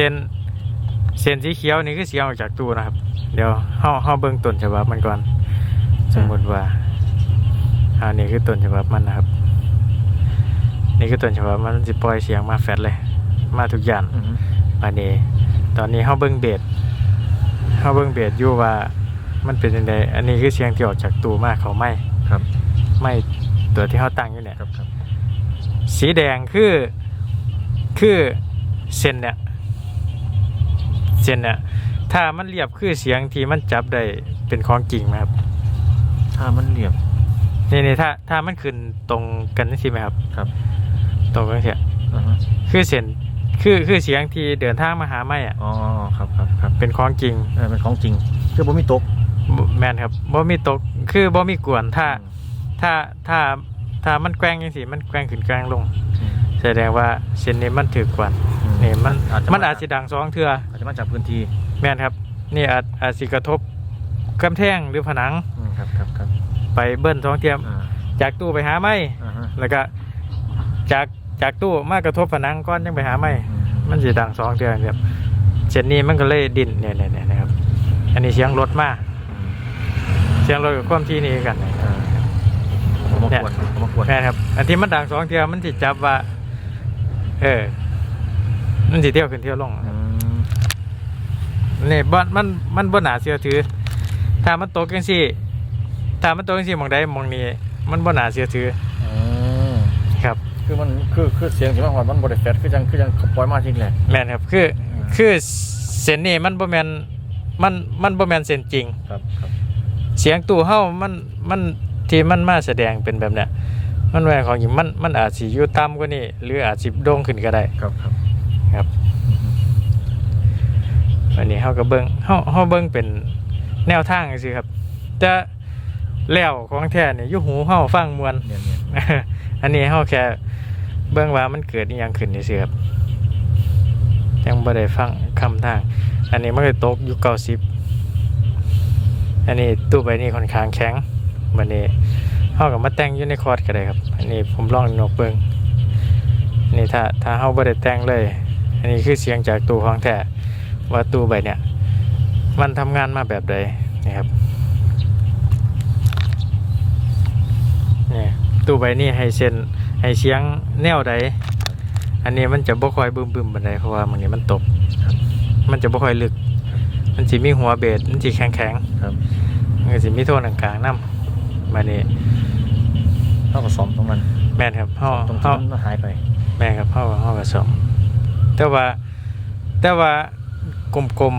เส้น เส้นสีเขียวนี่คือเสียงออกจากตู้นะครับ เดี๋ยวเฮาเฮาเบิ่งต้นฉบับมันก่อน สมมติว่าอันนี้คือต้นฉบับมันนะครับ นี่คือต้นฉบับมันสิปล่อยเสียงมาแฟดเลย มาทุกอย่างอือฮึอันนี้ ตอนนี้เฮาเบิ่งเบสเฮาเบิ่งเบสอยู่ว่ามันเป็นยังไงอันนี้คือเสียงที่ออกจากตู้มาเขาไม่ครับ ไม่ตัวที่เฮาตั้งอยู่เนี่ยครับครับสีแดงคือคือเส้นเนี่ยเส้นเนี่ยถ้ามันเรียบคือเสียงที่มันจับได้เป็นของจริงไหมครับถ้ามันเหลี่ยมนี่นี่ถ้าถ้ามันขึ้นตรงกันนี่สิไหมครับ ครับ ตรงกันเสียอือฮึคือเส้นคือคือเสียงที่เดินทางมาหาไม่อะ อ๋อครับครับครับเป็นของจริงเออเป็นของจริงคือบ่มีตกบ่แมนครับบ่มีตกคือบ่มีกวนถ้าถ้าถ้าถ้ามันแกว่งยังสิมันแกว่งขึ้นแกว่งลง อืมแสดงว่าเส้นนี้มันถือกวนอื นี่มันอาจจะมันอาจสิดังสองเทืออาจจะมาจากพื้นที่แม่นครับ นี่อาจอาจสิกระทบกำแพงหรือผนังอืมครับครับครับไปเบิ้ลท้องเทียม อ่าจากตู้ไปหาไม้อ่าฮะแล้วก็จากจากตู้มากระทบผนังก้อนยังไปหาไม้อืมมันสิดังสองเทือครับเช่นนี้มันก็เลยดิ่นเนี่ยเนี่ยเนี่ยนะครับ อันนี้เสียงรถมาอืมเสียงรถกับความที่นี่กันนะอ่าผมมากวนผมมากวนแม่นครับ อันที่มันดังสองเทือมันสิจับว่า เออ มันสิเที่ยวขึ้นเที่ยวลงอืมนี่บ่มันมันบ่หนาเชื่อถือ ถ้ามันตกจังซี่ถ้ามันตกจังซี่หมองใดหมองนี้มันบ่หนาเชื่อถืออืมครับ คือมันคือคือเสียงที่มันหอนมันบริเฟตคือจังคือจังเขาปล่อยมาจริงแหละ แม่นครับ คืออืมคือเส้นนี้มันบ่แม่นมันมันบ่แม่นเส้นจริง ครับครับเสียงตู้เฮามันมันที่มันมาแสดงเป็นแบบเนี้ยมันแหวนของหญิงมันมันอาจสิอยู่ต่ำกว่านี้หรืออาจสิโด่งขึ้นก็ได้ ครับครับ ครับวันนี้เฮาก็เบิ่งเฮาเฮาเบิ่งเป็นแนวทางจังซี่ครับแต่แล้วของแท้นี่อยู่หูเฮาฟังมวนเนียนเนียนอันนี้เฮาแค่เบิ่งว่ามันเกิดอีหยังขึ้นนี่สิครับยังบ่ได้ฟังคำทาง อันนี้มันก็ตกอยู่เก้าสิบอันนี้ตู้ใบนี้ค่อนข้างแข็งบัดนี้เฮาก็มาแต่งอยู่ในคอร์ดก็ได้ครับ อันนี้ผมลองนกเบิ่งนี่ถ้าถ้าเฮาบ่ได้แต่งเลย อันนี้คือเสียงจากตู้ของแท้ว่าตู้ใบเนี่ย มันทำงานมาแบบใดนี่ครับนี่ตู้ใบนี้ให้เส้นให้เสียงแนวใดอันนี้มันจะบ่ค่อยบึมบึมๆบันไดเพราะว่ามันนี้มันตกมันจะบ่ค่อยลึก มันสิมีหัวเบสมันสิแข็งแข็งครับๆมันก็สิมีโทนกลางๆนำบัดนี้เท่ากับซ้อมตรงนั้นแม่นครับเฮาตรงที่เฮามันหายไป แม่นครับเฮาเฮาก็สม แต่ว่าแต่ว่ากลม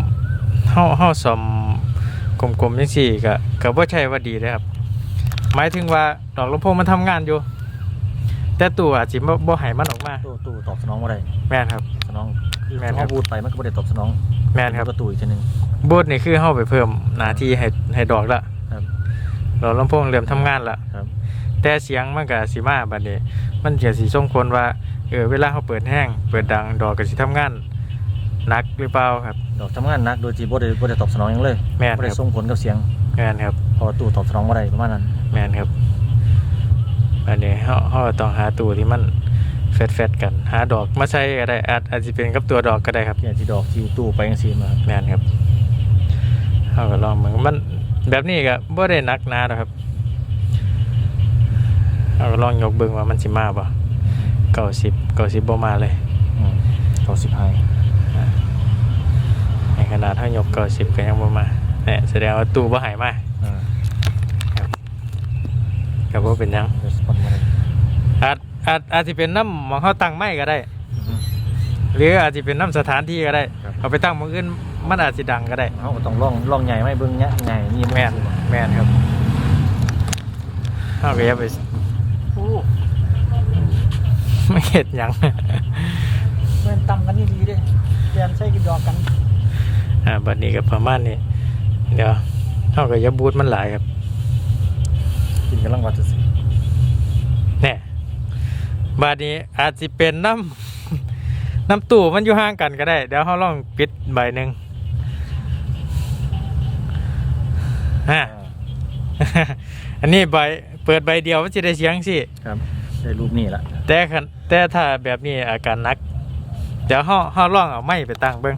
ๆเฮาเฮาสมกลมๆจังซี่ก็ก็บ่ใช่ว่าดีเด้อครับ หมายถึงว่าดอกลำโพงมันทำงานอยู่ แต่ตัวอาจสิบ่บ่ให้มันออกมา ตู้ตู้ตอบสนองมาได้แม่นครับ สนองคือแม่นครัเขาบบูดไปมันก็ไม่ได้ตอบสนองแม่นครับ ประตูอีกทีหนึงบูทนี่คือเฮาไปเพิ่มหน้าที่ให้ให้ดอกละครับดอกลำโพงเริ่มทำงานละครับ แต่เสียงมันก็สิมาบัดนี้ มันจะสิส่งผลว่า เออเวลาเขาเปิดแห้งเปิดดังดอกก็สิทำงานหนักหรือเปล่าครับ ดอกทำงานหนักโดยที่บ่ได้บ่ได้ตอบสนองหยังเลยแม่นบ่ได้ครับส่งผลกับเสียงแม่นครับ เพอตู้ตอบสนองมาได้ประมาณนั้นแม่นครับ อันนี้เฮาเฮาต้องหาตัวที่มันแฟดๆกัน หาดอกมาใช้ก็ได้อาจอาจจะเป็นกับตัวดอกก็ได้ครับที่ที่ดอกที่ตู้ไปจังซี่มาแม่นครับเฮาก็ลองมึงมันแบบนี้ก็บ่ได้หนักหนาหรอกครับเฮาก็ลองยกเบิ่งว่ามันสิมาบ่ 90 90บ่มาเลยอืมต่อสิบไฮในขนาดถ้ายกเก้าสิบก็ยังบ่มาเนี่ยแสดงว่าตู้บ่หายมาอ่าก็บ่เป็นหยังเรสปอนมาได้อาจอาจอาจสิเป็นน้ำหมองเขาตั้งไม้ก็ได้อือฮึหรืออาจจะเป็นน้ำสถานที่ก็ได้ครับเอาไปตั้งหมองอื่นมันอาจสิดังก็ได้เขาก็ต้องล่องล่องใหญ่ไหมเบิ้งเนี้ยใหญ่นี่แม่นแม่นครับเฮาก็อย่าไปโอ้ ไม่เฮ็ดหยัง เพื่อนตำกันนี่ดีเด้เรียนใช้กินดอกกันอ่าบัดนี้ก็ประมาณนี้เดี๋ยวเฮาก็อย่าบูดมันหลายครับกินกำลังวัดจะสิแน่บัดนี้อาจสิเป็นน้ำ น้ำตู้มันอยู่ห่างกันก็ได้ เดี๋ยวเฮาลองปิดใบหนึงฮะ อันนี้ใบเปิดใบเดียวมันจะได้เสียงสิ ครับ ได้รูปนี่ละแต่คันแต่ถ้าแบบนี้อาการหนัก เดี๋ยวห่อห่อล่องเอาไม้ไปตั้งเบิ้ง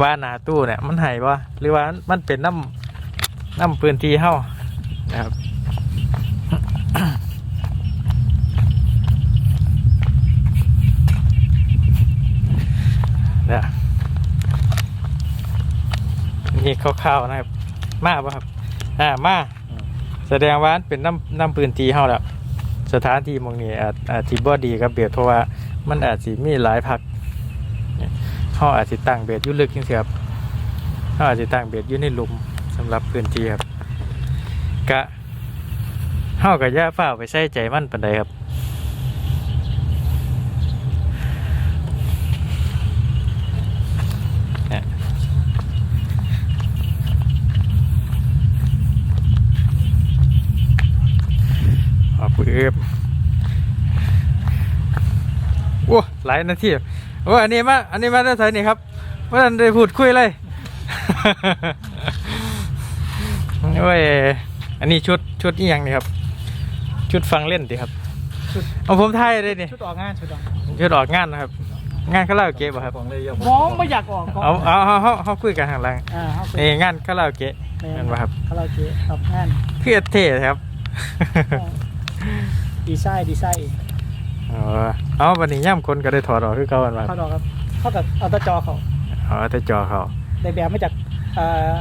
ว่าหนาตู้เนี่ยมันใหายบ่หรือว่ามันเป็นน้ำน้ำพื้นที่เฮานะครับเนี่ยนี่คร่าวๆนะครับ มาป่ะครับ อ่า มา แสดงว่าเป็นน้ำน้ำพื้นที่เฮาแล้ว สถานที่มองนี้อาจอาจสิบ่ดีกับเบียดเพราะว่ามันอาจสิมีหลายพักเขาอาจสิตั้งเบียดยุ่ลึกจังซี่ครับเขาอาจสิตั้งเบียดยู่ในหลุมสำหรับพื้นที่ครับกะเขากับย่าฝ้าวไปใส่ใจมันปันใดครับ เนี่ยเอาปื บโอ้หลายนาทีโอ้อันนี้มาอันนี้มาได้ไทยนี่ครับว่าทันได้พูดคุยเลยโอ้ยอันนี้ชุดชุดอีหยังนี่ครับ ชุดฟังเล่นดิครับชุดเอาผมไทยเลยนี่ชุดออกงานชุดออกชุดออกงานนะครับ งานคาราโอเกะป่ะครับของเลยยังมองไม่อยากออกเอาเอาเอาเอาเอาคุยกันข้างหล่างอ่าเขาไปนี่งานคาราโอเกะนั่นวะครับคาราโอเกะออกงานเพื่อเท่ครับ ดีไซน์ดีไซน์อ๋อเอาวันนี้ย่ำคนก็ได้ถอดออกคือเก่าวันมาเขาดอกครับเขากับเอาแตะจอเขาอ๋อแต่จอเขาได้แบบมาจากเอ่อ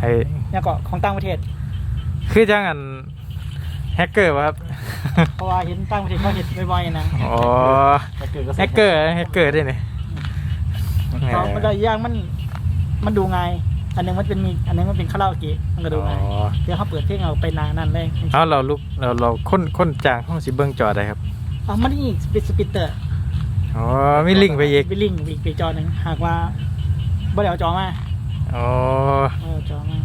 ให้เนี่ยก็ของต่างประเทศ คือจังอันแฮกเกอร์ป่ะครับเพราะว่าเห็นต่างประเทศเขาเห็นบ่อยๆนะอ๋อแฮกเกอร์แฮกเกอร์ด้วยนี่เพราะมันได้อีกอย่างมันมันดูง่าย อันหนึงมันเป็นมีอันหนึงมันเป็นคาราโอเกะมันก็ดูง่ายอ๋อ เดี๋ยวเขาเปิดเพลงเอาไปนานนั่นเลยเอาเราลุกเราเราค้นค้นจางห้องสิเบิ้งจอได้ครับเอามันนี่สปิดสปิตเตอร์อ๋อมีลิงก์ไปอีกไปลิงก์อีกไปจอหนึ่งหากว่าบ่ได้เอาจอมาอ๋อเอาจอมา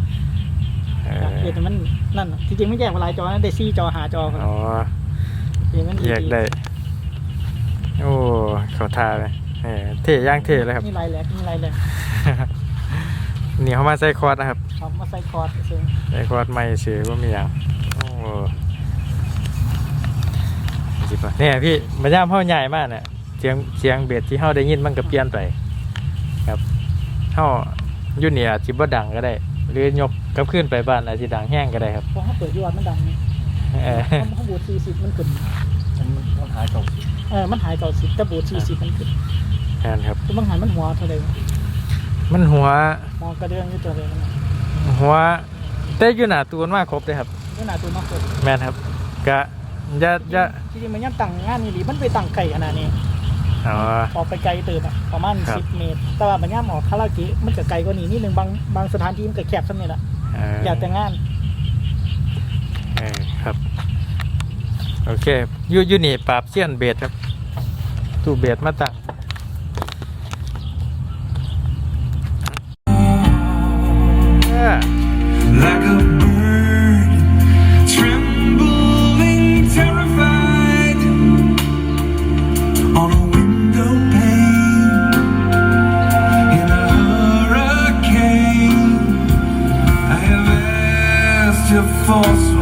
เอเออแต่มันนั่นน่ะที่จริงไม่แยกเป็นหลายจอนะได้ซี่จอหาจอคนอ๋อเดี๋ยวมันแยกได้โอ้เขาทาเลยเออเท่ย่างเท่เลยครับมีลายแหลกมีลายแหลก นี่เขามาใส่คอร์ดนะครับเอามาใส่คอร์ดซึ่งใส่คอร์ดไม่เสือว่ามีอย่างโอ้สิบะเนี่ยพี่มันย่ามเข้าใหญ่มากเนี่ยเสียงเสียงเบสที่เข้าได้ยินมันก็เปลี่ยนไปครับเข้าอยู่เนี่ยอาจจิบ่ดังก็ได้ หรือยกกลับขึ้นไปบ้านอาจจะดังแห้งก็ได้ครับพอเขาเปิดยอดมันดังนี่เออเขาเขาบูทสี่สิบมันขึ้นมันมันหายเก่าเออมันหายเก่าสิบแต่บูทสี่สิบมันขึ้นแทนครับคือบางหันมันหัวเท่าไหร่ มันหัว มองกระเดื่องอยู่ตัวเดียวมันหัวแต่อยู่หนาตัวมันมากครบเลยครับนี่หนาตัวมากสุดแม่นครับกะจะจะจริงๆมันยังตั้งงานนี่หรือมันไปตั้งไก่ขนาดนี้ อ๋อ ออกไปไกลเติมอะประมาณครับ สิบเมตร แต่ว่ามันย่ามออกคาราโอเกะมันจะไกลกว่านี้นิดนึงบางบางสถานที่มันก็แคบสักนิดละเอออยากแต่งงานเออครับ โอเคอยูอยูนี่ปราบเสี้ยนเบสครับ ตู้เบสมาตั้ง Yeah. Like a bird, trembling, terrified, on a window pane, in a hurricane. I have asked you for.